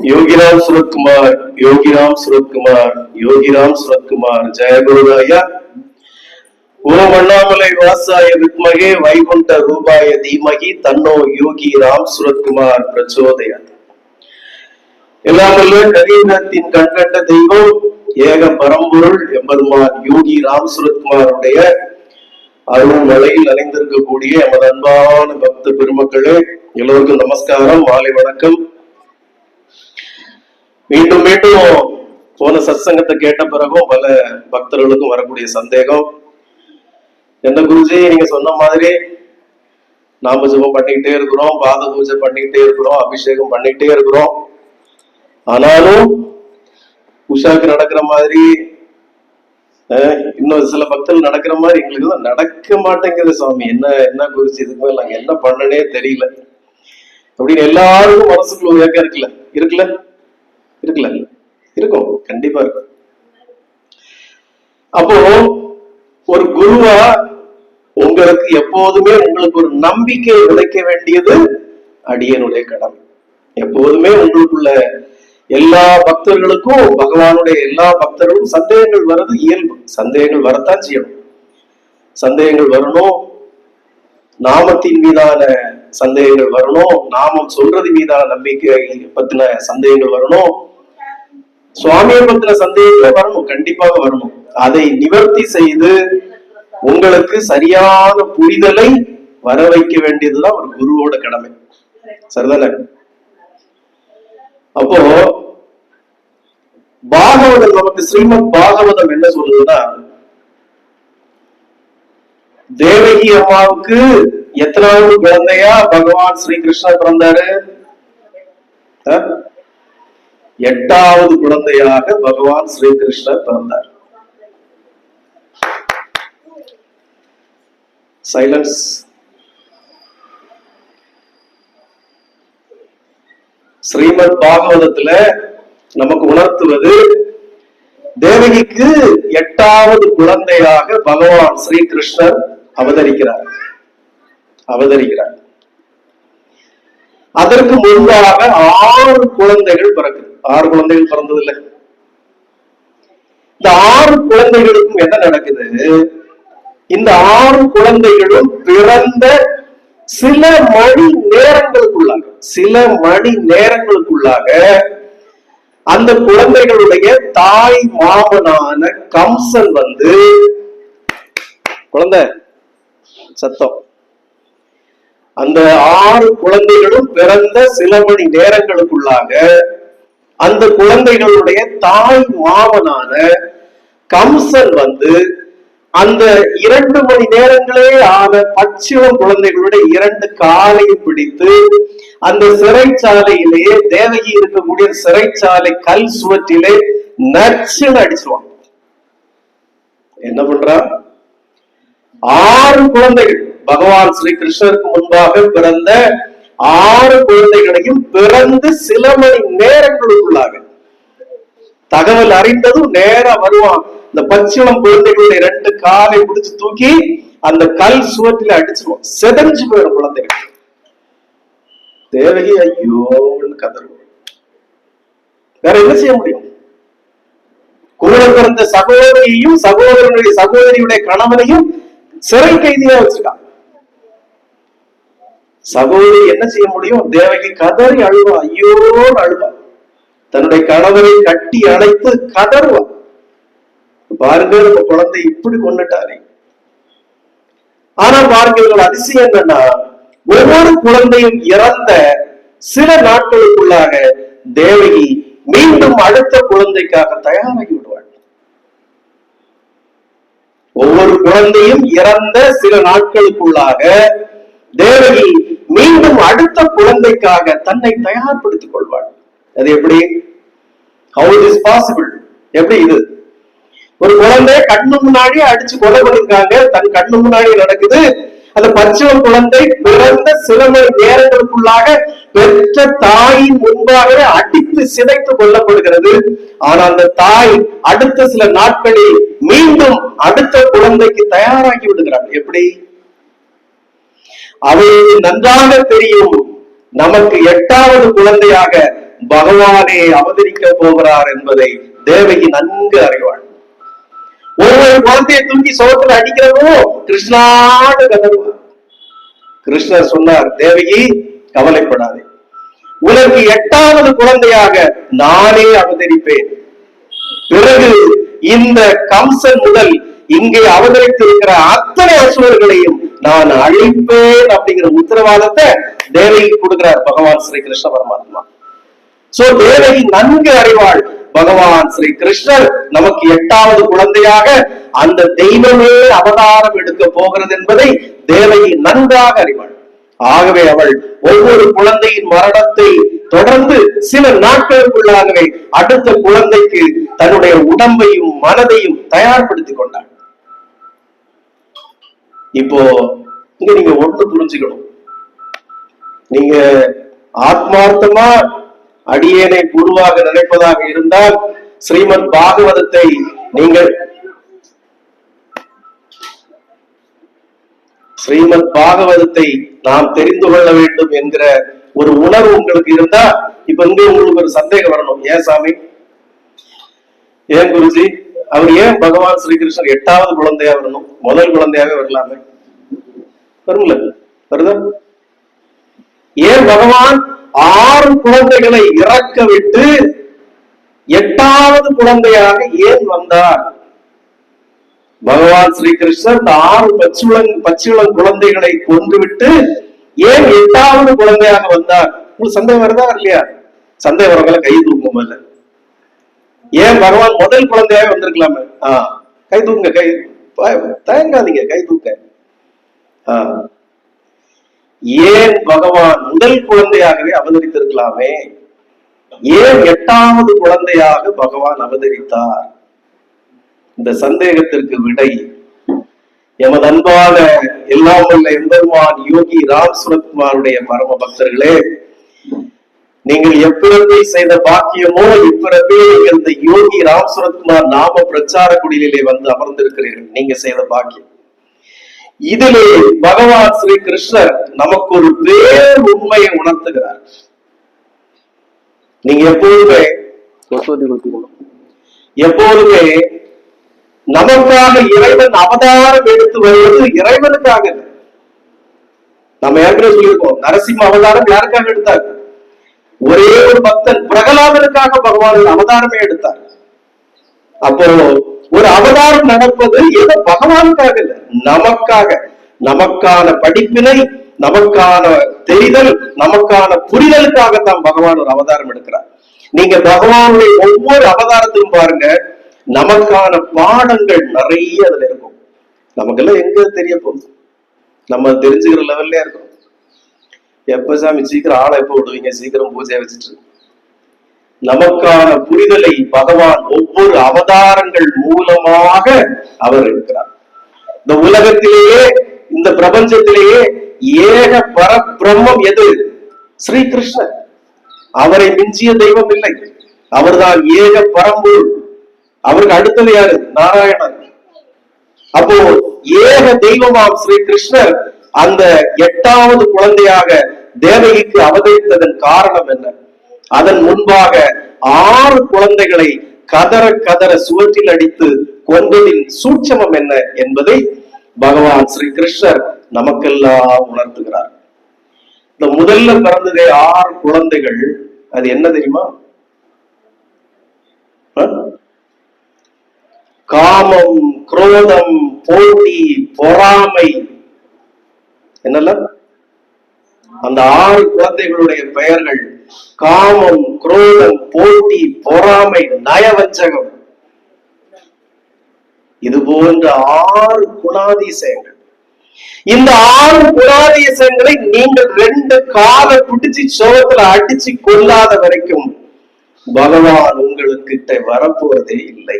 யோகிராம் சுரத்குமார் யோகிராம் சுரத்குமார் யோகிராம் சுரத்குமார். ஜெயகுருதாயா ஓம் அண்ணாமலை வாசாய வித்மகே வைகுண்ட ரூபாய தீமகி தன்னோ யோகி ராம் சுரத்குமார் பிரச்சோதயா எல்லாமல்ல கரீனத்தின் கண்கண்ட தெய்வம் ஏக பரம்பொருள் எம்பெருமான் யோகி ராம் சுரத்குமாருடைய அருள் மலையில் அணிந்திருக்கக்கூடிய எமது அன்பான பக்த பெருமக்களே எல்லோருக்கும் நமஸ்காரம் மாலை வணக்கம். மீண்டும் மீண்டும் போன சத்சங்கத்தை கேட்ட பிறகும் பல பக்தர்களுக்கும் வரக்கூடிய சந்தேகம். எந்த குருஜி நீங்க சொன்ன மாதிரி நாம ஜபம் பண்ணிக்கிட்டே இருக்கிறோம் பாத பூஜை பண்ணிக்கிட்டே இருக்கிறோம் அபிஷேகம் பண்ணிக்கிட்டே இருக்கிறோம். ஆனாலும் உஷாக்கு நடக்கிற மாதிரி அஹ், இன்னும் சில பக்தர்கள் நடக்கிற மாதிரி எங்களுக்கு தான் நடக்க மாட்டேங்குது சுவாமி என்ன என்ன குருஜி இதுக்கு மேல நாங்க என்ன பண்ணனே தெரியல. அப்படின்னு எல்லாருக்கும் மனசுக்குள்ள உயக்கம் இருக்குல்ல? இருக்குல்ல? இருக்குல்ல? இருக்கும். கண்டிப்பா இருக்கும். அப்போ ஒரு குருவா உங்களுக்கு எப்போதுமே உங்களுக்கு ஒரு நம்பிக்கை உழைக்க வேண்டியது அடியனுடைய கடமை. எப்போதுமே உங்களுக்குள்ள எல்லா பக்தர்களுக்கும் பகவானுடைய எல்லா பக்தர்களுக்கும் சந்தேகங்கள் வர்றது இயல்பு. சந்தேகங்கள் வரத்தான் செய்யணும். சந்தேகங்கள் வரணும். நாமத்தின் மீதான சந்தேகங்கள் வரணும். நாமம் சொல்றது மீதான நம்பிக்கை பத்தின சந்தேகங்கள் வரணும். சுவாமியை பத்தின சந்தேகங்கள் வரணும். கண்டிப்பாக வரணும். அதை நிவர்த்தி செய்து உங்களுக்கு சரியான புரிதலை வர வைக்க வேண்டியதுதான் ஒரு குருவோட கடமை. சரிதானே? அப்போ பாகவதம் நமக்கு ஸ்ரீமத் பாகவதம் என்ன சொல்றதுன்னா தேவகி அம்மாவுக்கு எத்தனாவது குழந்தையா? பகவான் ஸ்ரீ கிருஷ்ணா பிறந்தாரு எட்டாவது குழந்தையாக பகவான் ஸ்ரீ கிருஷ்ணர் பிறந்தார். சைலன்ஸ் ஸ்ரீமத் பாகவதத்துல நமக்கு உணர்த்துவது தேவகிக்கு எட்டாவது குழந்தையாக பகவான் ஸ்ரீ கிருஷ்ணர் அவதரிக்கிறார். அவதரிக்கிறார். அதற்கு முன்பாக ஆறு குழந்தைகள் பிறக்குது. ஆறு குழந்தைகள் பிறந்தது இல்லை இந்த ஆறு குழந்தைகளுக்கும் என்ன நடக்குது? இந்த ஆறு குழந்தைகளும் பிறந்த சில மணி நேரங்களுக்குள்ளாக சில மணி நேரங்களுக்குள்ளாக அந்த குழந்தைகளுடைய தாய் மாமனான கம்சன் வந்து குழந்தை சத்தம். அந்த ஆறு குழந்தைகளும் பிறந்த சில மணி நேரங்களுக்குள்ளாக அந்த குழந்தைகளுடைய தாய் மாமனான கம்சன் வந்து அந்த இரண்டு மணி நேரங்களே ஆன பச்சிளம் குழந்தைகளுடைய இரண்டு காலையும் பிடித்து அந்த சிறைச்சாலையிலேயே தேவகி இருக்கக்கூடிய சிறைச்சாலை கல் சுவற்றிலே நச்சுன்னு அடிச்சுவான் என்ன பண்றான் ஆறு குழந்தைகள். பகவான் ஸ்ரீ கிருஷ்ணருக்கு முன்பாக பிறந்த ஆறு குழந்தைகளையும் பிறந்து சில மணி நேரங்களுக்குள்ளாக தகவல் அறிந்ததும் நேரா வருவான். இந்த பச்சிளம் குழந்தைகளுடைய ரெண்டு காலை பிடிச்சு தூக்கி அந்த கல் சுவற்றில அடிச்சிருவான். செதஞ்சு போயிடும் குழந்தைகள். தேவகி ஐயோன்னு கதறுவோம் வேற என்ன செய்ய முடியும்? கூட பிறந்த சகோதரியையும் சகோதரனுடைய சகோதரியுடைய கணவனையும் சிறை கைதியா வச்சிருக்கான் சகோதரி என்ன செய்ய முடியும்? தேவகி கதறி அழுவா. ஐயோன்னு அழுவா. தன்னுடைய கணவரை கட்டி அணைத்து கதறுவா. பாருங்க நம்ம குழந்தை இப்படி கொண்டுட்டாரே ஆனா பாருங்கள் அதிசயம் என்னன்னா ஒவ்வொரு குழந்தையும் இறந்த சில நாட்களுக்குள்ளாக தேவகி மீண்டும் அடுத்த குழந்தைக்காக தயாராகிவிடும் ஒவ்வொரு குழந்தையும் இறந்த சில நாட்களுக்குள்ளாக தேவகி மீண்டும் அடுத்த குழந்தைக்காக தன்னை தயார்படுத்திக் கொள்வாள். அது எப்படி? ஹவு இஸ் பாசிபிள் எப்படி இது? ஒரு குழந்தை கண்ணு முன்னாடி அடிச்சு கொலை பண்ணிருக்காங்க. தன் கண்ணு முன்னாடி நடக்குது. அந்த பச்சை குழந்தை பிறந்த சில மணி நேரங்களுக்குள்ளாக பெற்ற தாயின் முன்பாகவே அடித்து சிதைத்து கொள்ளப்படுகிறது. ஆனால் அந்த தாய் அடுத்த சில நாட்களில் மீண்டும் அடுத்த குழந்தைக்கு தயாராகி விடுகிறாள். எப்படி? அவளுக்கு நன்றாக தெரியும் நமக்கு எட்டாவது குழந்தையாக பகவானே அவதரிக்க போகிறார் என்பதை தேவகி நன்கு அறிவாள். ஒவ்வொரு குழந்தையை தூக்கி சோத்துல அடிக்கிறவோ கிருஷ்ணான்னு கதறுவார் கிருஷ்ணர் சொன்னார் தேவகி கவலைப்படாதே. உனக்கு எட்டாவது குழந்தையாக நானே அவதரிப்பேன். பிறகு இந்த கம்சன் முதல் இங்கே அவதரித்திருக்கிற அத்தனை அசுரர்களையும் நான் அழிப்பேன் அப்படிங்கிற உத்தரவாதத்தை தேவகி கொடுக்கிறார் பகவான் ஸ்ரீ கிருஷ்ண பரமாத்மா. சோ தேவகி நன்கு அறிவாள் பகவான் ஸ்ரீ கிருஷ்ணர் நமக்கு எட்டாவது குழந்தையாக அந்த தெய்வமே அவதாரம் எடுக்க போகிறது என்பதை தேவகி நன்றாக அறிவாள். ஆகவே அவள் ஒவ்வொரு குழந்தையின் மரணத்தை தொடர்ந்து சில நாட்களுக்குள்ளாகவே அடுத்த குழந்தைக்கு தன்னுடைய உடம்பையும் மனதையும் தயார்படுத்திக் கொண்டாள். இப்போ இங்க நீங்க ஒன்று புரிஞ்சுக்கணும். நீங்க ஆத்மார்த்தமா அடியேனை குருவாக நினைப்பதாக இருந்தால் ஸ்ரீமத் பாகவதத்தை நீங்கள் ஸ்ரீமத் பாகவதத்தை நாம் தெரிந்து கொள்ள வேண்டும் என்கிற ஒரு உணர்வு உங்களுக்கு இருந்தா இப்ப இங்க உங்களுக்கு ஒரு சந்தேகம் வரணும். ஏன் சாமி? ஏன் குருஜி? அவர் ஏன் பகவான் ஸ்ரீகிருஷ்ணர் எட்டாவது குழந்தையா வரணும்? முதல் குழந்தையாவே வரலாமே. வரும்ல வருதா? ஏன் பகவான் ஆறு குழந்தைகளை இறக்க விட்டு எட்டாவது குழந்தையாக ஏன் வந்தார்? பகவான் ஸ்ரீகிருஷ்ணர் இந்த ஆறு பச்சுளங் பச்சுளம் குழந்தைகளை கொன்றுவிட்டு ஏன் எட்டாவது குழந்தையாக வந்தார்? உங்களுக்கு சந்தேகம் வருதா இல்லையா? சந்தேகம் வரவங்கள கை தூக்கும் இல்ல ஏன் பகவான் முதல் குழந்தையாக வந்திருக்கலாமே? ஆஹ் கை தூக்குங்க கை தயங்காதீங்க கை தூக்க. ஆஹ் ஏன் பகவான் முதல் குழந்தையாகவே அவதரித்திருக்கலாமே? ஏன் எட்டாவது குழந்தையாக பகவான் அவதரித்தார்? இந்த சந்தேகத்திற்கு விடை எமது அன்பான எல்லாம் வல்ல எம்பெருமான் யோகி ராம் சுரத்குமாருடைய பரம பக்தர்களே நீங்கள் எப்பிறப்பில் செய்த பாக்கியமோ இப்பிறப்பில் நீங்கள் இந்த யோகி ராம் சுரத்குமார் நாம பிரச்சார குடிலே வந்து அமர்ந்திருக்கிறீர்கள். நீங்க செய்த பாக்கியம். இதிலே பகவான் ஸ்ரீ கிருஷ்ணர் நமக்கு ஒரு பேர் உண்மையை உணர்த்துகிறார். நீங்க எப்போதுமே எப்போதுமே நமக்காக இறைவன் அவதாரம் எடுத்து வருவது இறைவனுக்காக நம்ம ஏற்கனவே சொல்லியிருக்கோம் நரசிம்ம அவதாரம் யாருக்காக எடுத்தார்? ஒரே ஒரு பக்தன் பிரகலாதனுக்காக பகவான் அவதாரமே எடுத்தார். அப்போ ஒரு அவதாரம் நடப்பது ஏதோ பகவானுக்காக இல்லை நமக்காக. நமக்கான படிப்பினை நமக்கான தெரிதல் நமக்கான புரிதலுக்காகத்தான் பகவான் ஒரு அவதாரம் எடுக்கிறார். நீங்க பகவானுடைய ஒவ்வொரு அவதாரத்திலும் பாருங்க நமக்கான பாடங்கள் நிறைய அதுல இருக்கும். நமக்கெல்லாம் எங்க தெரிய போகுது? நம்ம தெரிஞ்சுக்கிற லெவல்ல இருக்கும். எப்ப சாமி சீக்கிரம் ஆளை எப்ப விடுவீங்க? சீக்கிரம் பூஜையை வச்சுட்டு நமக்கான புரிதலை பகவான் ஒவ்வொரு அவதாரங்கள் மூலமாக அவர் இருக்கிறார் இந்த உலகத்திலேயே இந்த பிரபஞ்சத்திலேயே ஏக பரபிரம்மம் எது? ஸ்ரீ கிருஷ்ணன் அவரை மிஞ்சிய தெய்வம் இல்லை. அவர்தான் ஏக பரம்பொருள். அவருக்கு அடுத்தது யாரு? நாராயணன். அப்போ ஏக தெய்வமாம் ஸ்ரீ கிருஷ்ணர் அந்த எட்டாவது குழந்தையாக தேவகிக்கு அவதரித்ததன் காரணம் என்ன? அதன் முன்பாக ஆறு குழந்தைகளை கதற கதற சுவற்றில் அடித்து கொண்டதின் சூட்சமம் என்ன என்பதை பகவான் ஸ்ரீ கிருஷ்ணர் நமக்கெல்லாம் உணர்த்துகிறார். இந்த முதல்ல பிறந்ததே ஆறு குழந்தைகள். அது என்ன தெரியுமா? காமம் குரோதம் போட்டி பொறாமை. என்னல்ல? அந்த ஆறு குழந்தைகளுடைய பெயர்கள் காமம் குரோதம் போட்டி பொறாமை நயவஞ்சகம். இது போன்ற ஆறு குணாதிசயங்கள். இந்த ஆறு குணாதிசயங்களை நீங்கள் ரெண்டு காலை பிடிச்சு சோகத்துல அடிச்சு கொள்ளாத வரைக்கும் பகவான் உங்களுக்கு வரப்போறதே இல்லை.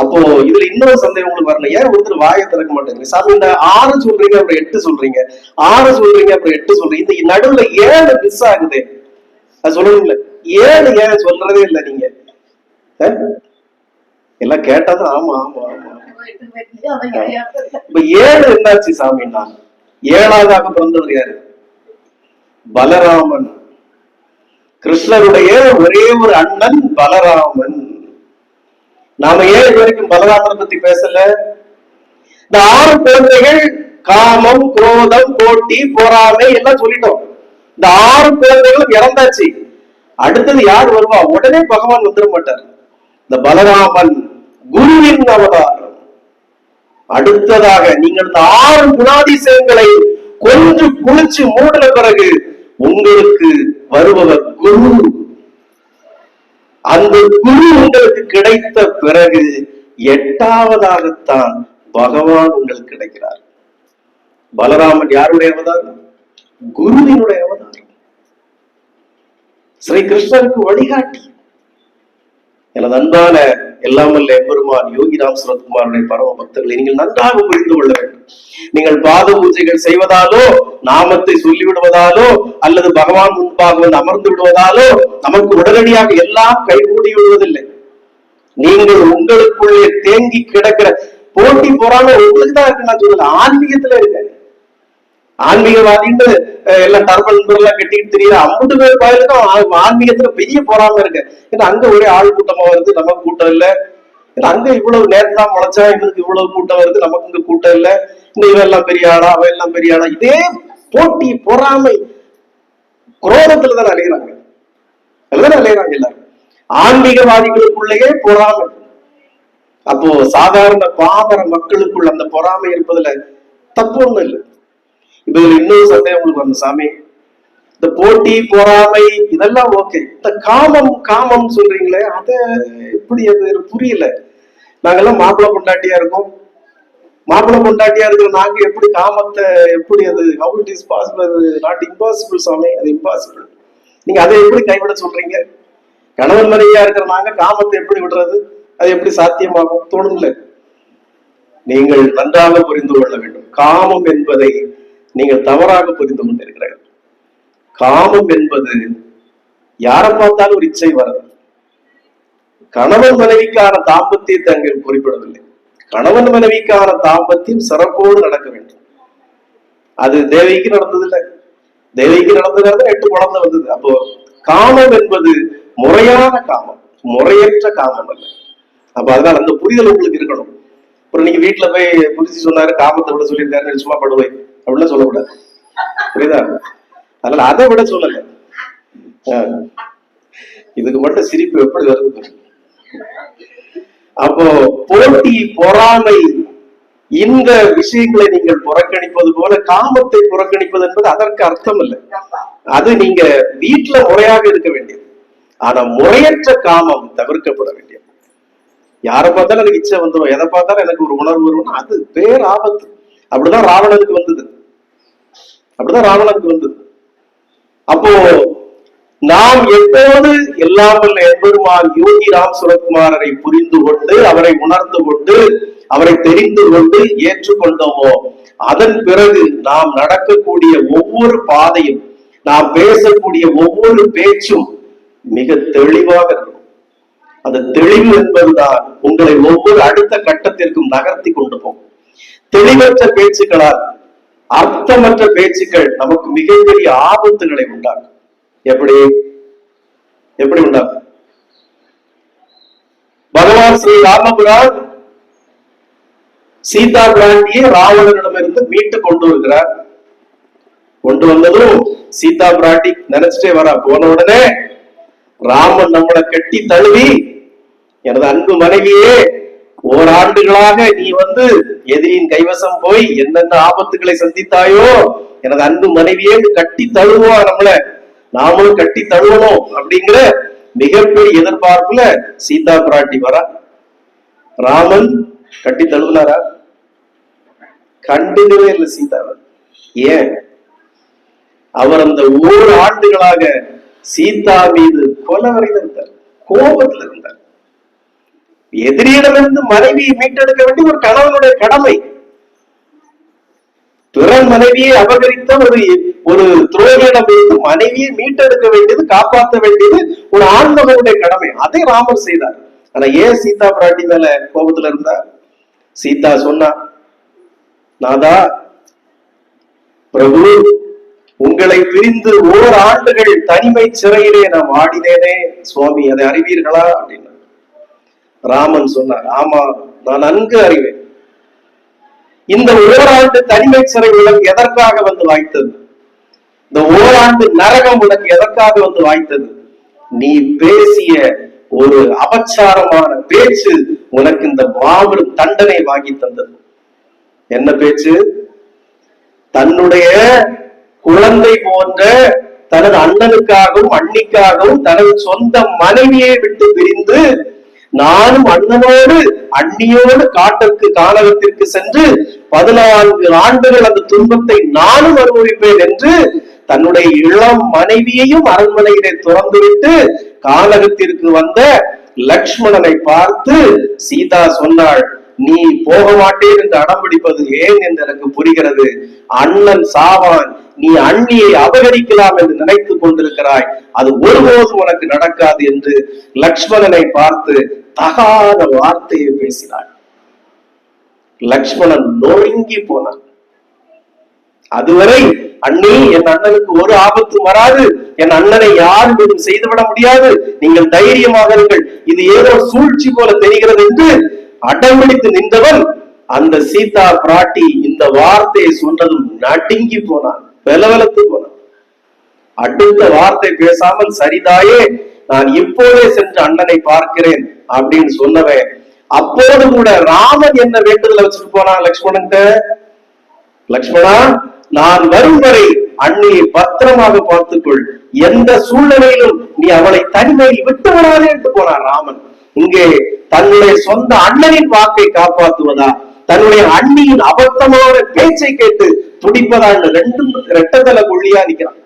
அப்போ இதுல இன்னொரு சந்தேகம் உங்களுக்கு வரல. ஏன் ஒருத்தர் வாயை திறக்க மாட்டேங்குது? சாமி இந்த ஆறு சொல்றீங்க அப்புறம் எட்டு சொல்றீங்க. ஆறு சொல்றீங்க அப்புறம் எட்டு சொல்றீங்க. இந்த நடுவுல ஏழு மிஸ் ஆகுது. அது சொல்லணும்ல? ஏழு ஏன் சொல்றதே இல்லை நீங்க. எல்லாம் கேட்டாதான் ஆமா ஆமா ஆமா. இப்ப ஏழு என்னாச்சு சாமின்னா? ஏழாவதாக பிறந்தவர் யாரு? பலராமன். கிருஷ்ணருடைய ஒரே ஒரு அண்ணன் பலராமன். நாம ஏன் இது வரைக்கும் பத்தி பேசல. இந்த ஆறு குழந்தைகள் காமம் குரோதம் போட்டி பொறாமை எல்லாம் சொல்லிட்டோம். இந்த ஆறு குழந்தைகளும் இறந்தாச்சு. அடுத்தது யார் வருவா? உடனே பகவான் வந்துட மாட்டார். இந்த பலராமன் குருவின் அவதாரம். அடுத்ததாக நீங்கள் இந்த ஆறு குணாதிசயங்களை கொஞ்சம் குளிச்சு மூடின பிறகு உங்களுக்கு வருபவர் குரு. அந்த குரு உங்களுக்கு கிடைத்த பிறகு எட்டாவதாகத்தான் பகவான் உங்களுக்கு கிடைக்கிறார். பலராமன் யாருடைய அவதாரம்? குருவினுடைய அவதாரம். ஸ்ரீ கிருஷ்ணருக்கு வழிகாட்டி. எனது அன்பான எல்லாமல்ல எம்பெருமான் யோகிராம் சுரத்குமாருடைய பரம பக்தர்களை நீங்கள் நன்றாக புரிந்து கொள்ள வேண்டும். நீங்கள் பாத பூஜைகள் செய்வதாலோ நாமத்தை சொல்லிவிடுவதாலோ அல்லது பகவான் முன்பாக வந்து அமர்ந்து விடுவதாலோ நமக்கு உடனடியாக எல்லாம் கைகூடி விடுவதில்லை. நீங்கள் உங்களுக்குள்ளே தேங்கி கிடக்கிற போட்டி போறாம உங்களுக்கு தான் இருக்கு. நான் சொல்லல ஆன்மீகத்துல இருக்க. ஆன்மீகவாதின்னு எல்லாம் டர்பல் எல்லாம் கட்டிட்டு தெரியல ஐம்பது பேர் பயலுக்கும் ஆ- ஆன்மீகத்துல பெரிய போறாம இருக்கு. ஏன்னா அங்க ஒரே ஆள் கூட்டமா வருது நமக்கு கூட்டம் இல்ல. ஏன்னா அங்க இவ்வளவு நேரம் தான் முளைச்சா இவனுக்கு இவ்வளவு கூட்டம் வருது நமக்கு இங்க கூட்டம் இல்ல. இந்த இவன் எல்லாம் பெரிய ஆளா அவன் எல்லாம் பெரிய ஆளா. இதே போட்டி பொறாமை குரோதத்துல தான் அலைகிறாங்க அதுதான் அலைகிறாங்க எல்லாரும். ஆன்மீகவாதிகளுக்குள்ளேயே பொறாமை. அப்போ சாதாரண பாமர மக்களுக்குள்ள அந்த பொறாமை இருப்பதுல தப்பு ஒண்ணும் இல்லை. இதுல இன்னொரு சந்தேகம் உங்களுக்கு வரும் சாமி. இந்த போட்டி பொறாமை இதெல்லாம் ஓகே இந்த காமம் காமம் சொல்றீங்களே அத எப்படி அது புரியல. நாங்கெல்லாம் மாப்பிள்ளை பொண்டாட்டியா இருக்கோம். மாப்பிள்ளை பொண்டாட்டியா இருக்கிற நாங்க எப்படி காமத்தை எப்படி அது ஹவு இட் இஸ் பாசிபிள் அது நாட் இம்பாசிபிள் சாமி. அது இம்பாசிபிள் நீங்க அதை எப்படி கைவிட சொல்றீங்க? கணவன் மனைவியா இருக்கிற நாங்க காமத்தை எப்படி விடுறது? அது எப்படி சாத்தியமாகும்? தோணும்ல. நீங்கள் நன்றாக புரிந்து கொள்ள வேண்டும். காமம் என்பதை நீங்கள் தவறாக புரிந்து கொண்டிருக்கிறீர்கள். காமம் என்பது யாரை பார்த்தாலும் ஒரு இச்சை வர்றது கணவன் மனைவிக்கான தாம்பத்தியத்தை அங்கே குறிப்பிடவில்லை. கணவன் மனைவிக்கான தாம்பத்தியம் சிறப்போடு நடக்க வேண்டும். அது தேவிக்கு நடந்ததில்லை. தேவைக்கு தேவிக்கு நடந்ததுனால எட்டு குழந்தை வந்தது. அப்போ காமம் என்பது முறையான காமம். முறையற்ற காமம் அல்ல. அப்ப அதனால அந்த புரிதல் உங்களுக்கு இருக்கணும். அப்புறம் நீங்க வீட்டுல போய் புரிஞ்சு சொன்னாரு காமத்தை விட சொல்லியிருக்காரு சும்மா படுவை. அப்படிலாம் சொல்லக்கூடாது. புரியுதா? அதனால அதை விட சொல்லல. இதுக்கு மட்டும் சிரிப்பு எப்படி வருது அப்போ போட்டி பொறாமை இந்த விஷயங்களை நீங்கள் புறக்கணிப்பது போல காமத்தை புறக்கணிப்பது என்பது அதற்கு அர்த்தம் இல்லை அது நீங்க வீட்டுல முறையாக இருக்க வேண்டியது. ஆனா முறையற்ற காமம் தவிர்க்கப்பட வேண்டியது. யாரை பார்த்தாலும் எனக்கு இச்சை வந்துடும் எதை பார்த்தாலும் எனக்கு ஒரு உணர்வு வரும்னா அது பேர் ஆபத்து. அப்படிதான் ராவணனுக்கு வந்தது. அப்படிதான் ராவணனுக்கு வந்தது. அப்போ நாம் எப்போது எல்லாம் வல்ல எம்பெருமான் யோகி ராம் சுரத்குமாரரை புரிந்து கொண்டு அவரை உணர்ந்து கொண்டு அவரை தெரிந்து கொண்டு ஏற்றுக்கொண்டோமோ அதன் பிறகு நாம் நடக்கக்கூடிய ஒவ்வொரு பாதையும் நாம் பேசக்கூடிய ஒவ்வொரு பேச்சும் மிக தெளிவாக இருக்கும். அந்த தெளிவு என்பதுதான் உங்களை ஒவ்வொரு அடுத்த கட்டத்திற்கும் நகர்த்தி கொண்டு போகும். தெளிவற்ற பேச்சுக்களால் அர்த்தமற்ற பேச்சுக்கள் நமக்கு மிகப்பெரிய ஆபத்துகளை உண்டாக்கும். எப்படி? எப்படி உண்டாகும் பகவான் ஸ்ரீ ராமபுரான் சீதா பிராண்டியை ராவணனிடமிருந்து மீட்டு கொண்டு வருகிறார். கொண்டு வந்ததும் சீதா பிராட்டி நினைச்சிட்டே வரா போன உடனே ராமன் நம்மளை கட்டி தழுவி எனது அன்பு மனைவியே ஓராண்டுகளாக நீ வந்து எதிரியின் கைவசம் போய் என்னென்ன ஆபத்துகளை சந்தித்தாயோ எனது அன்பு மனைவியே கட்டி தழுவா நம்மள. நாமளும் கட்டி தழுவணும் அப்படிங்கிற மிகப்பெரிய எதிர்பார்ப்புல சீதா பிராட்டி வரா. ராமன் கட்டி தழுவினாரா? கண்டுக்கவே இல்லை சீதாவை ஏன்? அவர் அந்த ஓர் ஆண்டுகளாக சீதா மீது கொலை வரையில் இருந்தார். கோபத்தில் இருந்தார். எதிரியிடமிருந்து மனைவியை மீட்டெடுக்க வேண்டிய ஒரு கணவனுடைய கடமை. பிற மனைவியை அபகரித்த ஒரு ஒரு துரோகியிடம் இருந்து மனைவியை மீட்டெடுக்க வேண்டியது காப்பாற்ற வேண்டியது ஒரு ஆண்மகனுடைய கடமை. அதை ராமர் செய்தார். ஆனா ஏன் சீதா பிராட்டி மேல கோபத்துல இருந்தா? சீதா சொன்னா நாதா பிரபு உங்களை பிரிந்து ஓர் ஆண்டுகள் தனிமை சிறையிலே நான் ஆடினேனே சுவாமி அதை அறிவீர்களா? அப்படின்னு ராமன் சொன்னார் ஆமா நான் நன்கு அறிவேன். இந்த ஓராண்டு தனிமை சிறை உனக்கு எதற்காக வந்து வாய்த்தது? இந்த ஓராண்டு நரகம் உனக்கு எதற்காக வந்து வாய்த்தது? நீ பேசிய ஒரு அபச்சாரமான பேச்சு உனக்கு இந்த மாபெரும் தண்டனை வாங்கி தந்தது. என்ன பேச்சு? தன்னுடைய குழந்தை போன்ற தனது அண்ணனுக்காகவும் அண்ணிக்காகவும் தனது சொந்த மனைவியை விட்டு பிரிந்து நானும் அண்ணனோடு அண்ணியோடு காட்டுக்கு காலகத்திற்கு சென்று பதினான்கு ஆண்டுகள் அந்த துன்பத்தை நானும் அனுபவிப்பேன் என்று தன்னுடைய இளம் மனைவியையும் அரண்மனையிலே துறந்துவிட்டு காலகத்திற்கு வந்த லக்ஷ்மணனை பார்த்து சீதா சொன்னாள் நீ போக மாட்டேன் என்று அடம் பிடிப்பது ஏன் என்று எனக்கு புரிகிறது. அண்ணன் சாவான் நீ அண்ணியை அபகரிக்கலாம் என்று நினைத்துக் கொண்டிருக்கிறாய். அது ஒருபோதும் உனக்கு நடக்காது என்று லக்ஷ்மணனை பார்த்து தகாத வார்த்தையை பேசினாள். லக்ஷ்மணன் நொறுங்கி போனான். அதுவரை அண்ணி என் அண்ணனுக்கு ஒரு ஆபத்தும் வராது. என் அண்ணனை யாரும் எதுவும் செய்துவிட முடியாது. நீங்கள் தைரியமாக இருங்கள். இது ஏதோ சூழ்ச்சி போல தெரிகிறது என்று அடம்பிடித்து நின்றவன் அந்த சீதா பிராட்டி இந்த வார்த்தையை சொன்னதும் நடுங்கி போனான் வெலவெலத்து போனான். அடுத்த வார்த்தை பேசாமல் சரிதாயே நான் இப்போதே சென்று அண்ணனை பார்க்கிறேன் அப்படின்னு சொன்னவன் அப்போது கூட ராமன் என்ன வேண்டுதல வச்சுட்டு போனான் லக்ஷ்மணன் லக்ஷ்மணா நான் வரும் வரை அண்ணியை பத்திரமாக பார்த்துக்கொள். எந்த சூழ்நிலையிலும் நீ அவளை தனிமையில் விட்டு விடாதே என்று போனான் ராமன். இங்கே தன்னுடைய சொந்த அண்ணனின் வாக்கை காப்பாற்றுவதா? தன்னுடைய அண்ணியின் அபத்தமான பேச்சை கேட்டு துடிப்பதா? இந்த ரெண்டும் ரெட்டதல கொள்ளியா நிக்கிறான்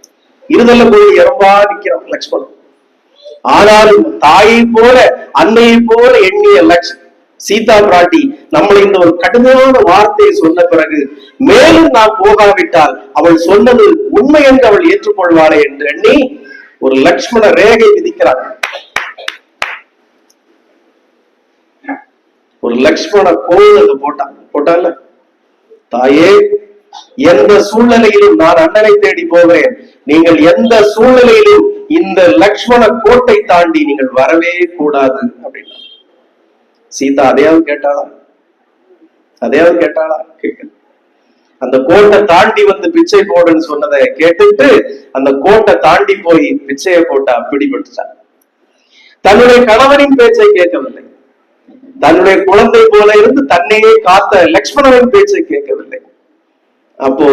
இருதல கொள்ளி எறும்பா நிக்கிறான் லக்ஷ்மணன். ஆனாலும் தாயை போல அன்னையை போல எண்ணிய லக்ஷ் சீதா பிராட்டி நம்மளை இந்த ஒரு கடுமையான வார்த்தையை சொன்ன பிறகு மேலும் நாம் போகாவிட்டால் அவள் சொன்னது உண்மை என்று அவள் ஏற்றுக்கொள்வாளே என்று எண்ணி ஒரு லக்ஷ்மண ரேகை விதிக்கிறாள் ஒரு லக்ஷ்மண கோவில் அங்க போட்டான். போட்டான்ல? தாயே எந்த சூழ்நிலையிலும் நான் அண்ணனை தேடி போவேன். நீங்கள் எந்த சூழ்நிலையிலும் இந்த லக்ஷ்மண கோட்டை தாண்டி நீங்கள் வரவே கூடாது. அப்படின்னா. சீதா அதையாவது கேட்டாளா? அதையாவது கேட்டாளா? கேட்கல. அந்த கோட்டை தாண்டி வந்து பிச்சை போடுன்னு சொன்னதை கேட்டுட்டு அந்த கோட்டை தாண்டி போய் பிச்சையை போட்டா பிடிபட்டுட்டான் தன்னுடைய கணவனின் பேச்சை கேட்கவில்லை. தன்னுடைய குழந்தை போல இருந்து தன்னையே காத்த லக்ஷ்மணன் பேச்சை கேட்கவில்லை. அப்போ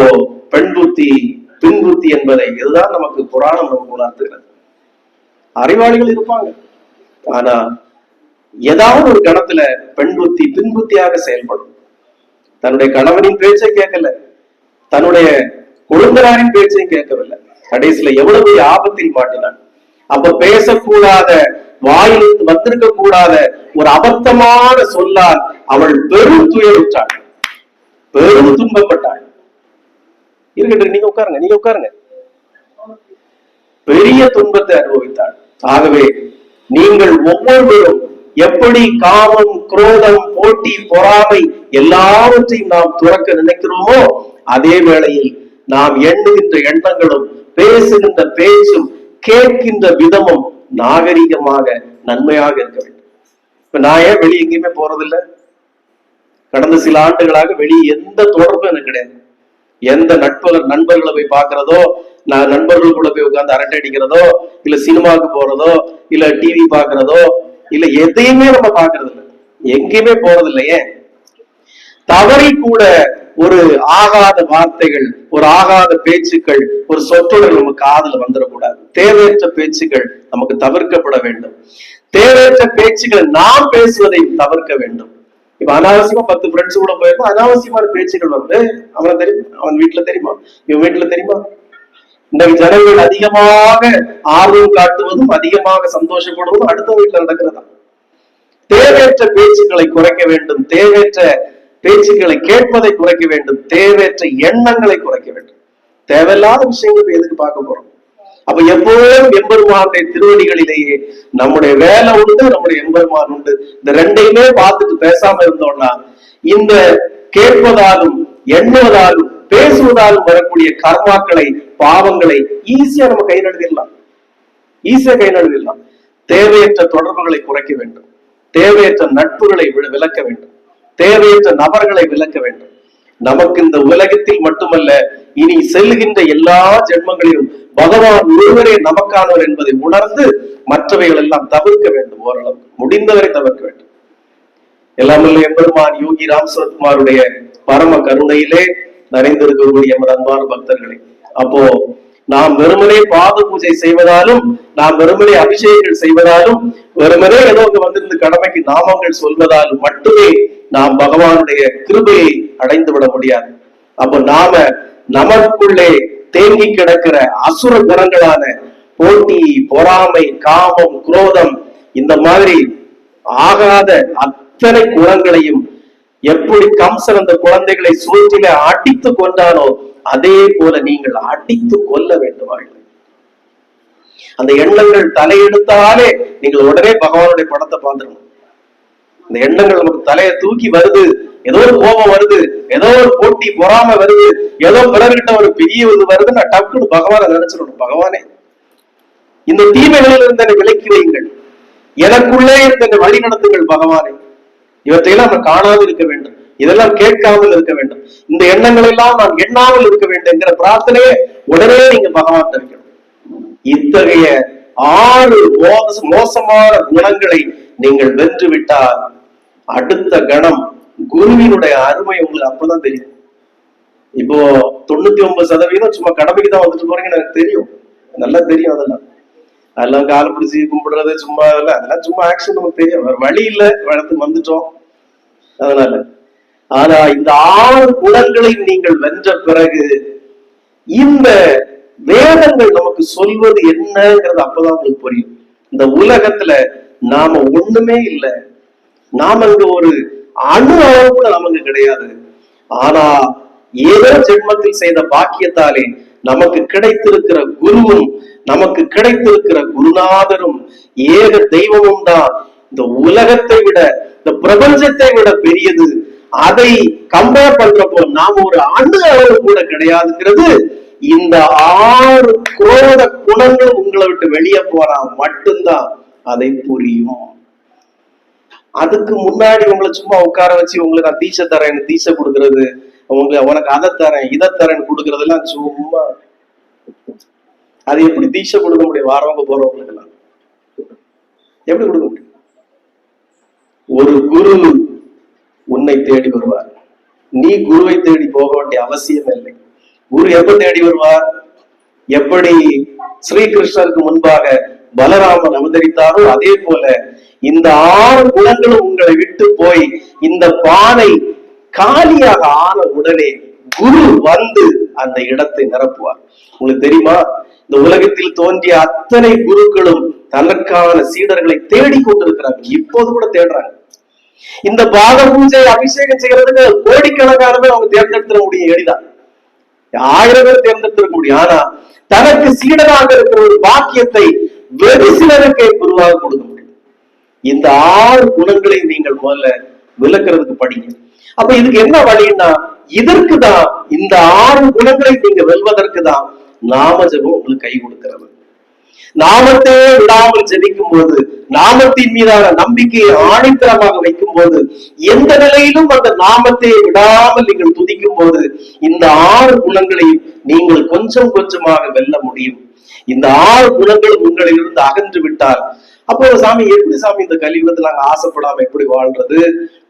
பெண் புத்தி பின் புத்தி என்பதை இதுதான் நமக்கு புராணம் நமக்கு உணர்த்துகிறது. அறிவாளிகள் இருப்பாங்க. ஆனா ஏதாவது ஒரு கணத்துல பெண் புத்தி பின் புத்தியாக செயல்படும். தன்னுடைய கணவனின் பேச்சை கேட்கல. தன்னுடைய கொழுந்தனாரின் பேச்சையும் கேட்கவில்லை. கடைசியில எவ்வளவு ஆபத்தில் மாட்டினான். அப்ப பேசக்கூடாத வாயில் வந்திருக்க கூடாத ஒரு அபத்தமான சொல்லால் அவள் பெரும் துயருற்றாள். பெரும் துன்பப்பட்டாள். இருக்கட்டும் நீங்க உட்காருங்க நீங்க உட்காருங்க. பெரிய துன்பத்தை அனுபவித்தாள். ஆகவே நீங்கள் ஒவ்வொருவரும் எப்படி காமம் குரோதம் போட்டி பொறாமை எல்லாவற்றையும் நாம் துறக்க நினைக்கிறோமோ அதே வேளையில் நாம் எண்ணுகின்ற எண்ணங்களும் பேசுகின்ற பேச்சும் கேட்கின்ற விதமும் நாகரிகமாக நன்மையாக இருக்க வேண்டும். இப்ப நான் ஏன் வெளியே எங்கேயுமே போறதில்லை? கடந்த சில ஆண்டுகளாக வெளியே எந்த தொடர்பும் எனக்கு கிடையாது. எந்த நட்புகள் நண்பர்களை போய் பார்க்கறதோ நான் நண்பர்கள் கூட போய் உட்கார்ந்து அரட்டை அடிக்கிறதோ இல்ல சினிமாவுக்கு போறதோ இல்ல டிவி பாக்குறதோ இல்ல எதையுமே நம்ம பாக்குறது இல்லை எங்கேயுமே போறது இல்லையே தவறி கூட ஒரு ஆகாத வார்த்தைகள் ஒரு ஆகாத பேச்சுக்கள் ஒரு சொற்றொடர் நம்ம காதல வந்துடக்கூடாது தேவையற்ற பேச்சுக்கள் நமக்கு தவிர்க்கப்பட வேண்டும். தேவையற்ற பேச்சுகளை நாம் பேசுவதை தவிர்க்க வேண்டும். இப்ப அனாவசியமா பத்து ஃப்ரெண்ட்ஸ் கூட போயிருந்தா அனாவசியமான பேச்சுகள் வந்து அவனை தெரியும் அவன் வீட்டுல தெரியுமா? இவன் வீட்டுல தெரியுமா? இன்றைக்கு ஜனங்கள் அதிகமாக ஆர்வம் காட்டுவதும் அதிகமாக சந்தோஷப்படுவதும் அடுத்த வீட்டுல நடக்கிறதா? தேவையற்ற பேச்சுக்களை குறைக்க வேண்டும் தேவையற்ற பேச்சுக்களை கேட்பதை குறைக்க வேண்டும் தேவையற்ற எண்ணங்களை குறைக்க வேண்டும். தேவையில்லாத விஷயங்கள் எதுக்கு பார்க்க போறோம்? அப்ப எப்போதும் எம்பெருமானுடைய திருவடிகளிலேயே நம்முடைய வேலை உண்டு நம்முடைய எம்பெருமான் உண்டு. இந்த ரெண்டையுமே பார்த்துட்டு பேசாம இருந்தோம்னா இந்த கேட்பதாலும் எண்ணுவதாலும் பேசுவதாலும் வரக்கூடிய கர்மாக்களை பாவங்களை ஈஸியா நம்ம கை நழுவிடலாம் ஈஸியா கை நழுவிடலாம் தேவையற்ற தொடர்புகளை குறைக்க வேண்டும். தேவையற்ற நட்புகளை விளக்க வேண்டும். தேவையற்ற நபர்களை விளக்க வேண்டும். நமக்கு இந்த உலகத்தில் மட்டுமல்ல இனி செல்கின்ற எல்லா ஜென்மங்களிலும் பகவான் ஒருவரே நமக்கானவர் என்பதை உணர்ந்து மற்றவைகள் எல்லாம் தவிர்க்க வேண்டும் ஓரளவு முடிந்தவரை தவிர்க்க வேண்டும். எல்லாம் எம்பெருமான் யோகி ராம் சரத்குமாருடைய பரம கருணையிலே நிறைந்திருக்கக்கூடிய எமது அன்பான பக்தர்களை அப்போ நாம் வெறுமனே பாத பூஜை செய்வதாலும் நாம் வெறுமனே அபிஷேகங்கள் செய்வதாலும் வெறுமனே ஏதோ இங்க வந்திருந்து கடமைக்கு நாமங்கள் சொல்வதாலும் மட்டுமே நாம் பகவானுடைய கிருபையை அடைந்து விட முடியாது. அப்போ நாம நமக்குள்ளே தேங்கி கிடக்கிற அசுர குணங்களான போட்டி பொறாமை காமம் குரோதம் இந்த மாதிரி ஆகாத அத்தனை குணங்களையும் எப்படி கம்சன் அந்த குழந்தைகளை சூழ்ச்சியில அடித்து கொண்டானோ அதே போல நீங்கள் அடித்து கொள்ள வேண்டுமாள் அந்த எண்ணங்கள் தலையெடுத்தாலே நீங்கள் உடனே பகவானுடைய படத்தை பார்த்துடணும். இந்த எண்ணங்கள் நமக்கு தலையை தூக்கி வருது ஏதோ ஒரு கோபம் வருது ஏதோ ஒரு போட்டி பொறாமை வருது ஏதோ பிறர்கிட்ட ஒரு பெரிய இது நான் டக்குன்னு பகவானை நினைச்சிடணும். பகவானே இந்த தீமைகளில் இருந்து என்னை விலக்கி வையுங்கள். எனக்குள்ளே இருந்து என்னை வழி நடத்துங்கள் பகவானே. இவற்றையெல்லாம் நம்ம காணாமல் இருக்க வேண்டும். இதெல்லாம் கேட்காமல் இருக்க வேண்டும். இந்த எண்ணங்களை எல்லாம் நான் எண்ணாமல் இருக்க வேண்டும் என்கிற பிரார்த்தனையே உடனே நீங்க பகவான் தெரிவிக்கணும் இத்தகைய ஆறு மோச- மோசமான குணங்களை நீங்கள் வென்று விட்டால் அடுத்த கணம் குருவினுடைய அருமை உங்களுக்கு அப்பதான் தெரியும். இப்போ தொண்ணூத்தி ஒன்பது சதவீதம் சும்மா கடமைக்கு தான் வந்துட்டு போறீங்கன்னு எனக்கு தெரியும். நல்லா தெரியும் அதெல்லாம். அதெல்லாம் கால் பிடிச்சி கும்பிடுறது சும்மா அதெல்லாம் அதெல்லாம் சும்மா ஆக்ஷன் நமக்கு தெரியும். வேற வழி இல்லை. வளர்த்து வந்துட்டோம். அதனால. ஆனா இந்த ஆறு குணங்களை நீங்கள் வென்ற பிறகு இந்த வேதங்கள் நமக்கு சொல்வது என்னங்கிறது அப்பதான் உங்களுக்கு புரியும். இந்த உலகத்துல நாம ஒண்ணுமே இல்லை. நாம இங்க ஒரு அணு அளவு கூட நமக்கு கிடையாது. ஆனா ஏதோ ஜென்மத்தில் செய்த பாக்கியத்தாலே நமக்கு கிடைத்திருக்கிற குருவும் நமக்கு கிடைத்திருக்கிற குருநாதரும் ஏக தெய்வமும் தான். இந்த உலகத்தை விட இந்த பிரபஞ்சத்தை விட பெரியது. அதை கம்பேர் பண்றப்போ நாம ஒரு அணு அளவு கூட கிடையாதுங்கிறது இந்த ஆறு குரோத குணங்கள் உங்களை விட்டு வெளியே போறா மட்டும்தான் அதை புரியும். அதுக்கு முன்னாடி உங்களை சும்மா உட்கார வச்சு உங்களுக்கு நான் தீசை தரேன் தீசை கொடுக்கறது உங்களுக்கு உனக்கு அதை தரேன் இதை தரேன் கொடுக்கறதெல்லாம் சும்மா. அது எப்படி தீட்சை கொடுக்க முடியும்? வாரவங்க போறவங்களுக்கு எல்லாம். எப்படி கொடுக்க முடியும்? ஒரு குரு உன்னை தேடி வருவார். நீ குருவை தேடி போக வேண்டிய அவசியம் இல்லை. குரு எப்ப தேடி வருவார்? எப்படி ஸ்ரீகிருஷ்ணருக்கு முன்பாக பலராமன் அவதரித்தாரோ அதே போல இந்த ஆறு குணங்களும் உங்களை விட்டு போய் இந்த பானை காலியாக ஆன உடனே குரு வந்து அந்த இடத்தை நிரப்புவார். உங்களுக்கு தெரியுமா? இந்த உலகத்தில் தோன்றிய அத்தனை குருக்களும் தனக்கான சீடர்களை தேடி கொண்டிருக்கிறாங்க இப்போது கூட தேடுறாங்க. இந்த பாத பூஜை அபிஷேகம் செய்யறதுக்கு கோடிக்கணக்கான அவங்க தேர்ந்தெடுத்துட முடியும். எளிதான் ஆயிரம் பேர் தேர்ந்தெடுத்திருக்க முடியும். ஆனா தனக்கு சீடனாக இருக்கிற ஒரு பாக்கியத்தை வெகு சிலருக்கே குருவாக கொடுக்க முடியும். இந்த ஆறு குணங்களை நீங்கள் முதல்ல விளக்குறதுக்கு படிங்க. அப்ப இதுக்கு என்ன வழின்னா இதற்கு தான் இந்த ஆறு குணங்களை நீங்க வெல்வதற்கு தான் நாம ஜெபம் உங்களுக்கு கை கொடுக்கிறது. நாமத்தே விடாமல் ஜெபிக்கும் போது நாமத்தின் மீதான நம்பிக்கையை ஆணித்தரமாக வைக்கும் போது எந்த நிலையிலும் அந்த நாமத்தை விடாமல் நீங்கள் துதிக்கும் போது இந்த ஆறு குணங்களையும் நீங்கள் கொஞ்சம் கொஞ்சமாக வெல்ல முடியும். இந்த ஆறு குணங்களும் உங்களிலிருந்து அகன்று விட்டால் அப்போ சாமி எப்படி சாமி இந்த கலியுகத்துல நாங்க ஆசைப்படாம எப்படி வாழ்றது?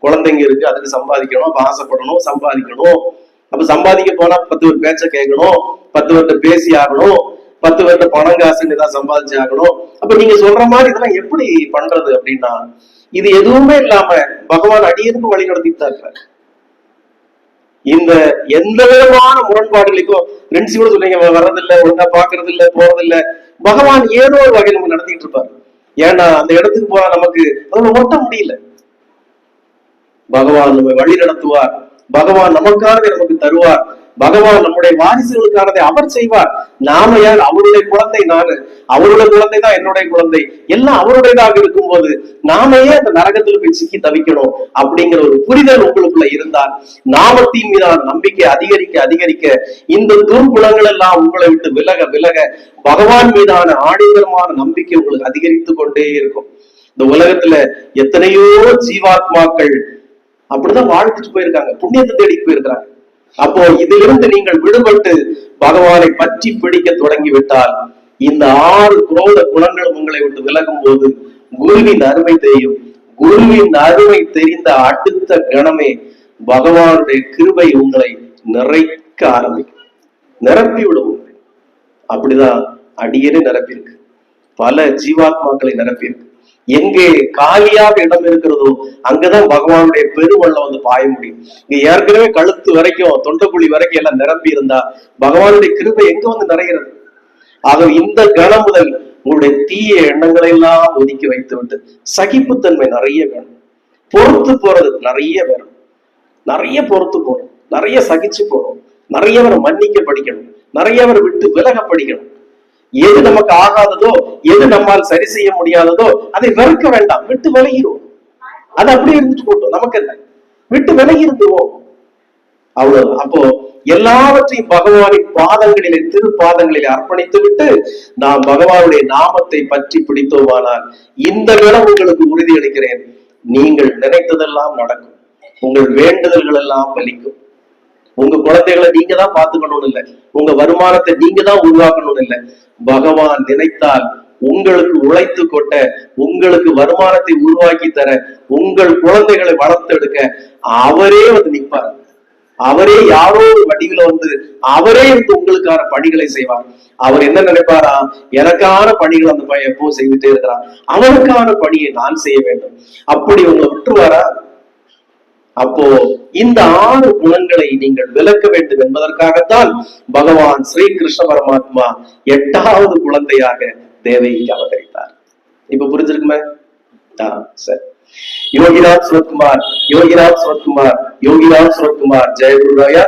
குழந்தைங்க இருக்கு அதுக்கு சம்பாதிக்கணும் அப்ப ஆசைப்படணும் சம்பாதிக்கணும். அப்ப சம்பாதிக்க போனா பத்து பேர் பேச்ச கேட்கணும் பத்து பேர்ட்ட பேசி ஆகணும் பத்து பேர்ட்ட பணம் காசுன்னு ஏதாவது சம்பாதிச்சு ஆகணும். அப்ப நீங்க சொல்ற மாதிரி இதெல்லாம் எப்படி பண்றது அப்படின்னா இது எதுவுமே இல்லாம பகவான் அடியனுக்கு வழி நடத்திட்டு தான் இந்த எந்த விதமான முரண்பாடுகளுக்கும் ரெண்டு கூட சொன்னீங்க வர்றதில்ல ஒழுங்கா பாக்குறது இல்ல போறது இல்ல பகவான் ஏதோ ஒரு வகையில் நடத்திட்டு இருப்பாரு. ஏன்னா அந்த இடத்துக்கு போனா நமக்கு அதுல ஓட்ட முடியல. பகவான் நம்மை வழி நடத்துவார். பகவான் நமக்காக நமக்கு தருவார். பகவான் நம்முடைய வாரிசுகளுக்கானதை அவர் செய்வார். நாம யார்? அவருடைய குழந்தை நானு. அவருடைய குழந்தை தான் என்னுடைய குழந்தை. எல்லாம் அவருடையதாக இருக்கும்போது போது நாமையே அந்த நரகத்துல போய் சிக்கி தவிக்கணும்? அப்படிங்கிற ஒரு புரிதல் உங்களுக்குள்ள இருந்தால் நாமத்தின் மீதான நம்பிக்கை அதிகரிக்க அதிகரிக்க இந்த துர்குணங்கள் எல்லாம் உங்களை விட்டு விலக விலக பகவான் மீதான ஆணிதரமான நம்பிக்கை உங்களுக்கு அதிகரித்து கொண்டே இருக்கும். இந்த உலகத்துல எத்தனையோ ஜீவாத்மாக்கள் அப்படிதான் வாழ்த்துட்டு போயிருக்காங்க. புண்ணியத்தை தேடி போயிருக்கிறாங்க. அப்போ இதிலிருந்து நீங்கள் விடுபட்டு பகவானை பற்றி பிடிக்க தொடங்கி விட்டால் இந்த ஆறு குரோத குணங்களும் உங்களை விட்டு விலகும் போது குருவின் அருமை தெரியும். குருவின் அருமை தெரிந்த அடுத்த கணமே பகவானுடைய கிருபை உங்களை நிறைக்க ஆரம்பிக்கும். நிரப்பி விடும் அப்படிதான் அடியேனே நிரப்பியிருக்கு. பல ஜீவாத்மாக்களை நிரப்பியிருக்கு. எங்கே காலியாக இடம் இருக்கிறதோ அங்கதான் பகவானுடைய பெருவெள்ளம் வந்து பாய முடியும். இங்க ஏற்கனவே கழுத்து வரைக்கும் தொண்டைக்குழி வரைக்கும் எல்லாம் நிரம்பி இருந்தா பகவானுடைய கிருபை எங்க வந்து நிறைகிறது? ஆக இந்த கணம் முதல் உங்களுடைய தீய எண்ணங்களை எல்லாம் ஒதுக்கி வைத்து விட்டு சகிப்புத்தன்மை நிறைய வேணும். பொறுத்து போறது நிறைய வேணும். நிறைய பொறுத்து போகணும். நிறைய சகிச்சு போகணும். நிறையவரை மன்னிக்க படிக்கணும். நிறையவரை விட்டு விலக படிக்கணும். எது நமக்கு ஆகாததோ எது நம்மால் சரி செய்ய முடியாததோ அதை வெறுக்க வேண்டாம். விட்டு விலகிடுவோம் அது அப்படியே இருந்துட்டு போட்டோம். நமக்கு என்ன விட்டு விலகி இருந்துருவோம் அவ்வளவு அப்போ எல்லாவற்றையும் பகவானின் பாதங்களிலே திரு பாதங்களிலே அர்ப்பணித்து விட்டு நாம் பகவானுடைய நாமத்தை பற்றி பிடித்தோமானால் இந்த இடம் உங்களுக்கு உறுதி அளிக்கிறேன் நீங்கள் நினைத்ததெல்லாம் நடக்கும். உங்கள் வேண்டுதல்கள் எல்லாம் பலிக்கும் உங்க குழந்தைகளை நீங்க தான் பாத்துக்கணும்னு இல்ல. உங்க வருமானத்தை நீங்க தான் உருவாக்கணும்னு இல்ல. பகவான் நினைத்தால் உங்களுக்கு உழைத்து கொட்ட உங்களுக்கு வருமானத்தை உருவாக்கி தர உங்கள் குழந்தைகளை வளர்த்தெடுக்க அவரே வந்து நிற்பார். அவரே யாரோ ஒரு வடிவில வந்து அவரே வந்து உங்களுக்கான பணிகளை செய்வார். அவர் என்ன நினைப்பாரா? எனக்கான பணிகள் அந்த பையன் எப்போ செய்துட்டே இருக்கிறான். அவனுக்கான பணியை நான் செய்ய வேண்டும். அப்படி உங்களை விட்டுருவாரா? அப்போ இந்த ஆறு குணங்களை நீங்கள் விளக்க வேண்டும் என்பதற்காகத்தான் பகவான் ஸ்ரீ கிருஷ்ண பரமாத்மா எட்டாவது குழந்தையாக தேவைக்கு அவதரித்தார். இப்ப புரிஞ்சிருக்குமே? சரி. யோகிராஜ் சுரத்குமார் யோகிராஜ் சுரத்குமார் யோகிராஜ் சுரத்குமார் ஜெய குருராயா.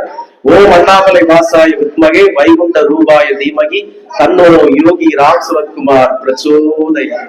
ஓம் அண்ணாமலை வாசாய வித்மகே வைகுண்ட ரூபாய தீமகி தன்னோ யோகி ராம் சுரத்குமார் பிரச்சோதயா.